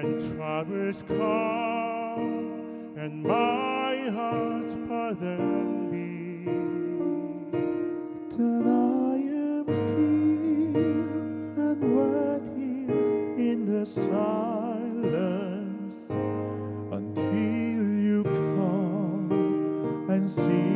troubles come and my heart's burden be, then I am still and wait here in the silence until you come and sit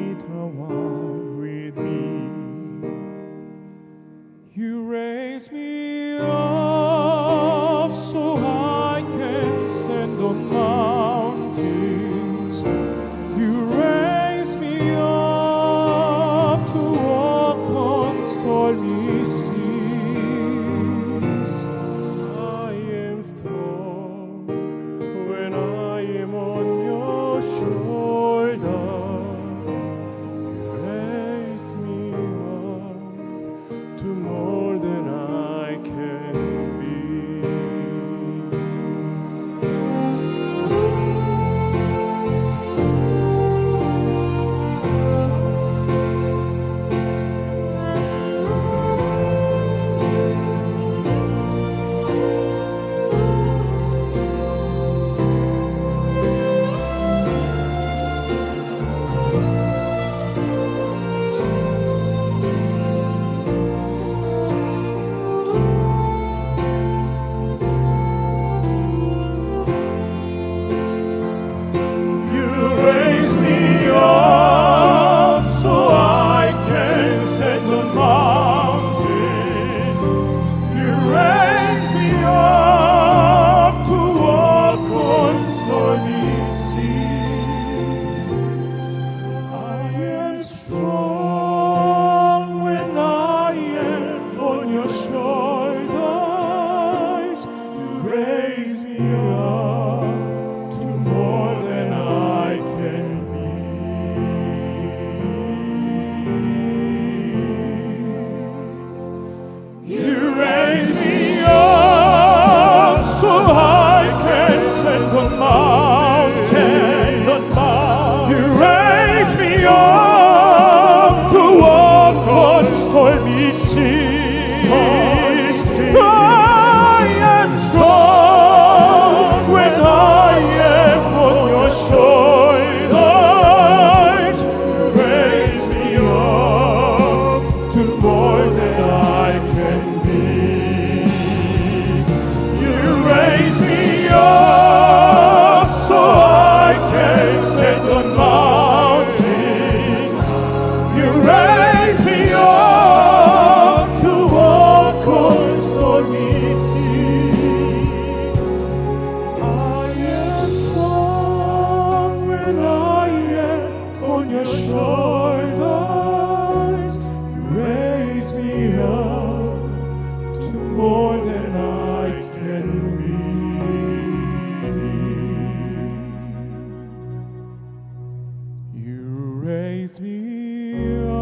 raise me up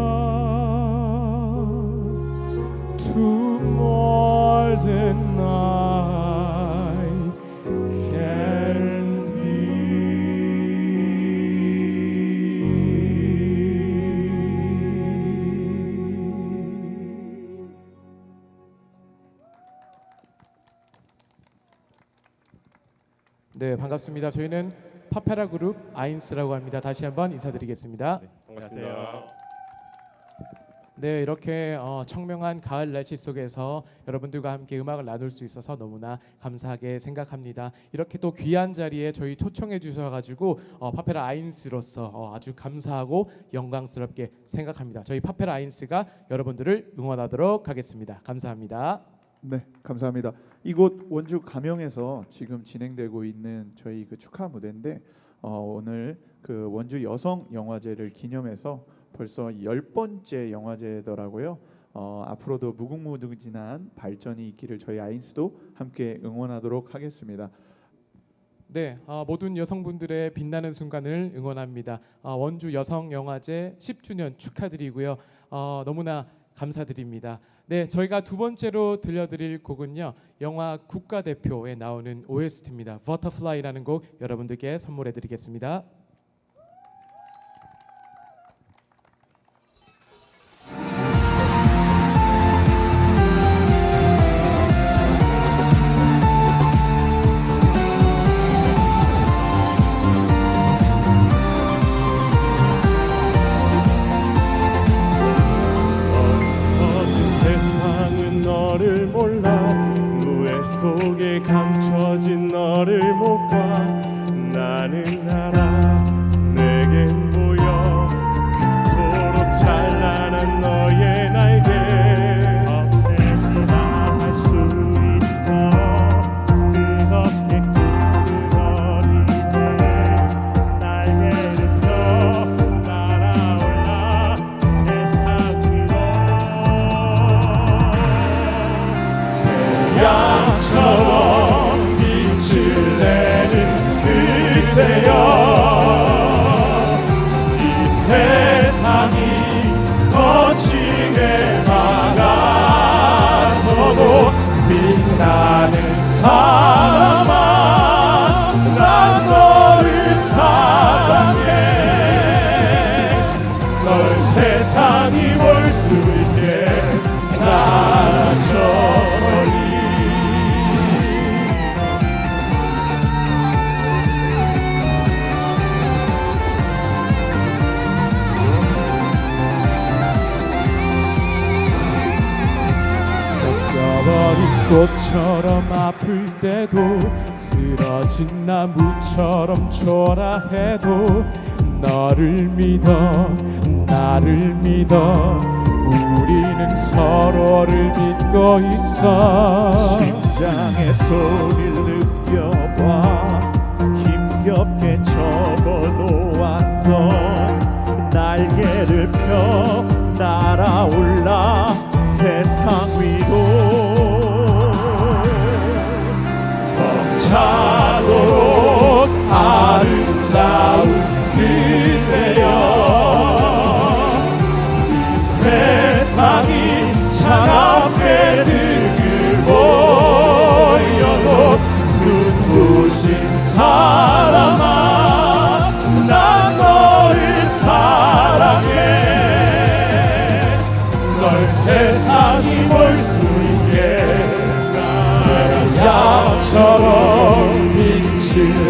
to more than I can be. 네, 반갑습니다. 저희는 파페라 그룹 아인스라고 합니다. 다시 한번 인사드리겠습니다. 반갑습니다. 네, 이렇게 어, 청명한 가을 날씨 속에서 여러분들과 함께 음악을 나눌 수 있어서 너무나 감사하게 생각합니다. 이렇게 또 귀한 자리에 저희 초청해 주셔가지고 어, 파페라 아인스로서 어, 아주 감사하고 영광스럽게 생각합니다. 저희 파페라 아인스가 여러분들을 응원하도록 하겠습니다. 감사합니다. 네, 감사합니다. 이곳 원주 가명에서 지금 진행되고 있는 저희 그 축하 무대인데 어, 오늘 그 원주 여성 영화제를 기념해서 벌써 열 번째 영화제더라고요. 어, 앞으로도 무궁무진한 발전이 있기를 저희 아인스도 함께 응원하도록 하겠습니다. 네, 어, 모든 여성분들의 빛나는 순간을 응원합니다. 어, 원주 여성 영화제 10주년 축하드리고요. 어, 너무나 감사드립니다. 네, 저희가 두 번째로 들려드릴 곡은요. 영화 국가대표에 나오는 OST입니다. Butterfly라는 곡 여러분들께 선물해드리겠습니다. 세상이 볼수 있게 나저 멀리 꺾여버린 꽃처럼 아플 때도 쓰러진 나무처럼 초라해도 너를 믿어 나를 믿어. 우리는 서로를 믿고 있어. 심장의 소리를 느껴봐. 힘겹게 접어놓았던 날개를 펴 날아올라. 세상 위로. 차 빛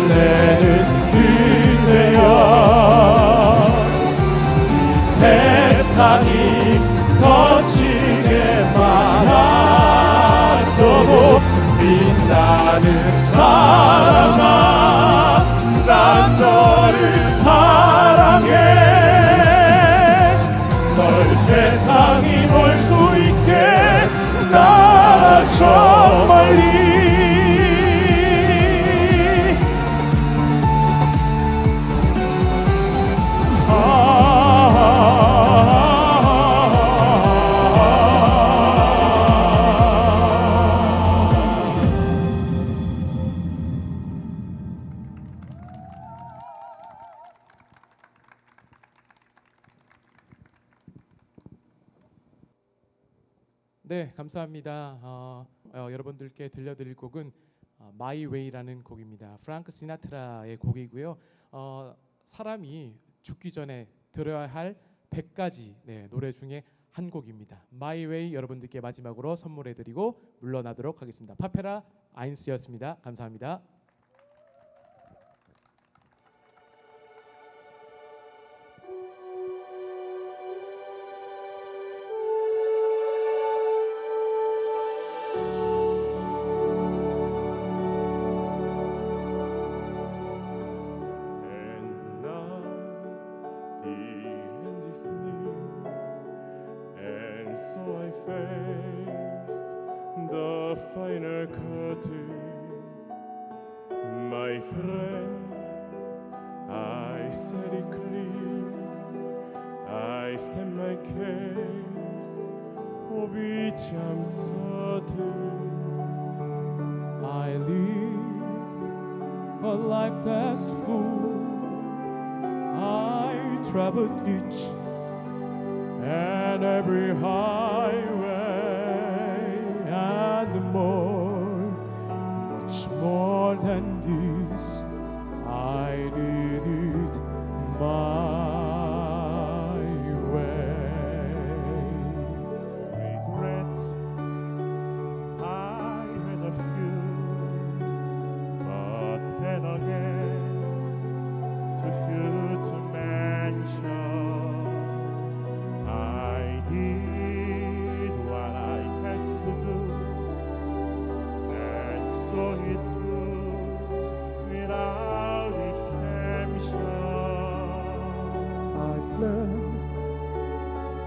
감사합니다. 어, 어, 여러분들께 들려드릴 곡은 어, My Way라는 곡입니다. 프랑크 시나트라의 곡이고요. 어, 사람이 죽기 전에 들어야 할 100가지 네, 노래 중에 한 곡입니다. My Way 여러분들께 마지막으로 선물해 드리고 물러나도록 하겠습니다. 파페라 아인스였습니다. 감사합니다. Case, I'm certain. I live a life that's full. I traveled each and every highway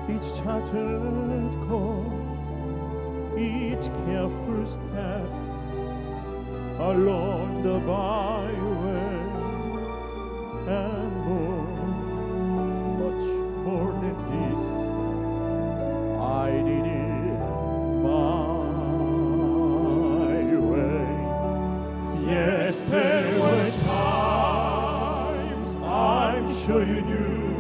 each charted course, each careful step along the byway, and more, much more than this, I did it my way. Yes, there were times I'm sure you knew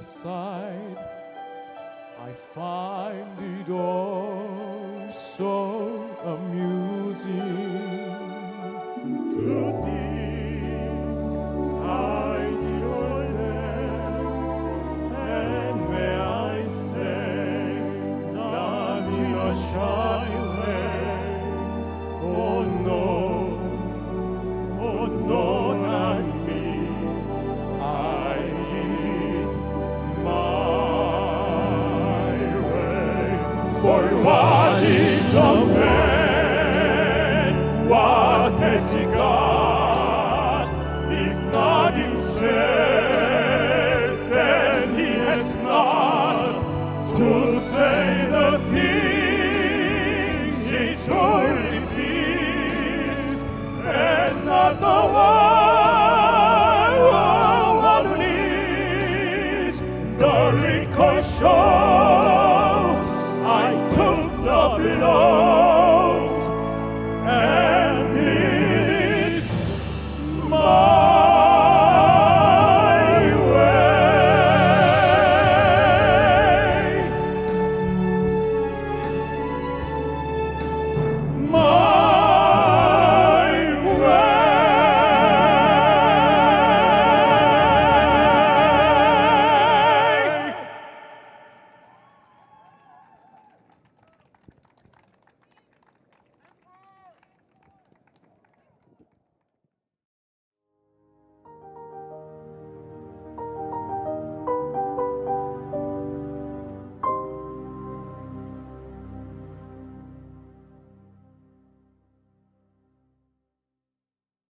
subside, I find it all so amusing. Today. 골과 지성회와 해지가